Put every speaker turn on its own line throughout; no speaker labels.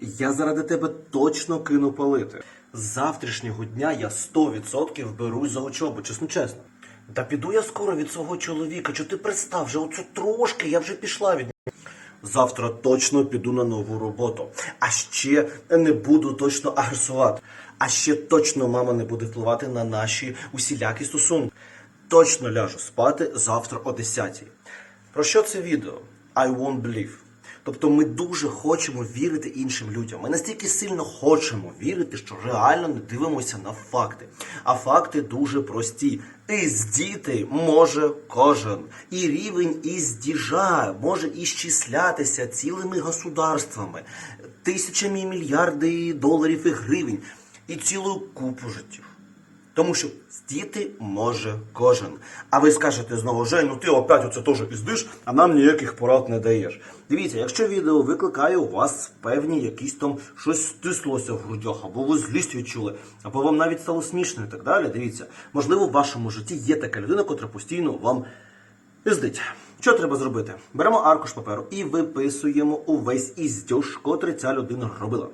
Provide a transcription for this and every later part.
Я заради тебе точно кину палити. З завтрашнього дня я 100% берусь за учобу, чесно чесно. Та піду я скоро від свого чоловіка. Чи ти пристав? Вже оце трошки, я вже пішла від Завтра точно піду на нову роботу. А ще не буду точно агресувати. А ще точно мама не буде впливати на наші усілякі стосунки. Точно ляжу спати завтра о 10 Про що це відео? I won't believe. Тобто ми дуже хочемо вірити іншим людям. Ми настільки сильно хочемо вірити, що реально не дивимося на факти. А факти дуже прості. Іздіти може кожен. І рівень іздіжа може іщислятися цілими государствами, тисячами мільярди доларів і гривень, і цілою купу життів. Тому що здіти може кожен. А ви скажете знову, Жень, ну ти опять оце теж піздиш, а нам ніяких порад не даєш. Дивіться, якщо відео викликає у вас певні якісь там щось стислося в грудях, або ви злість відчули, або вам навіть стало смішно і так далі. Дивіться, можливо, в вашому житті є така людина, котра постійно вам пиздить. Що треба зробити? Беремо аркуш паперу і виписуємо увесь іздьош, котрий ця людина робила.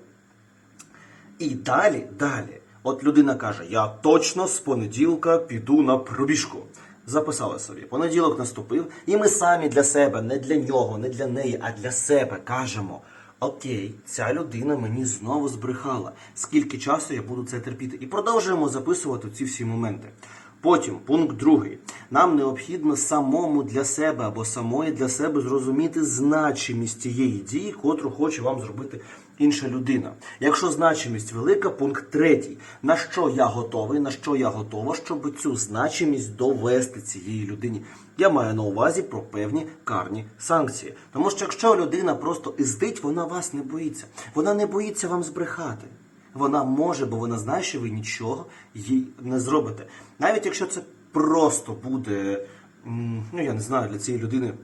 І далі, далі. От людина каже: Я точно з понеділка піду на пробіжку. Записали собі. Понеділок наступив, і ми самі для себе, не для нього, не для неї, а для себе кажемо: Окей, ця людина мені знову збрехала. Скільки часу я буду це терпіти? І продовжуємо записувати ці всі моменти. Потім, пункт другий. Нам необхідно самому для себе або самої для себе зрозуміти значимість тієї дії, котру хоче вам зробити інша людина. Якщо значимість велика, пункт третій. На що я готовий, на що я готова, щоб цю значимість довести цієї людині. Я маю на увазі про певні карні санкції. Тому що якщо людина просто іздить, вона вас не боїться. Вона не боїться вам збрехати. Вона може, бо вона знає, що ви нічого їй не зробите. Навіть якщо це просто буде, ну я не знаю, для цієї людини.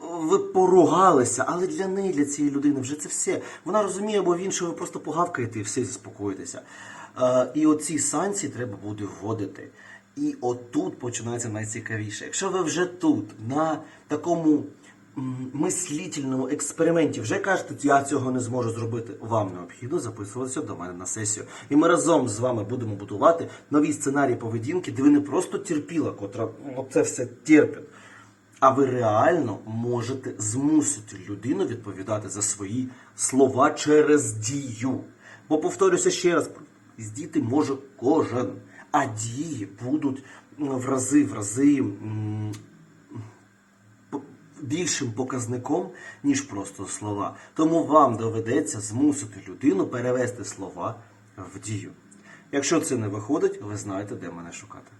Ви поругалися, але для неї, для цієї людини, вже це все. Вона розуміє, бо він, що ви просто погавкаєте і все заспокоїтеся. Е, і оці санкції треба буде вводити. І отут починається найцікавіше. Якщо ви вже тут, на такому м, мислительному експерименті вже кажете, я цього не зможу зробити, вам необхідно записуватися до мене на сесію. І ми разом з вами будемо будувати нові сценарії поведінки, де ви не просто терпіла, котра це все терпить, а ви реально можете змусити людину відповідати за свої слова через дію. Бо повторюся ще раз, здіти може кожен, а дії будуть в рази, в рази. Більшим показником, ніж просто слова. Тому вам доведеться змусити людину перевести слова в дію. Якщо це не виходить, ви знаєте, де мене шукати.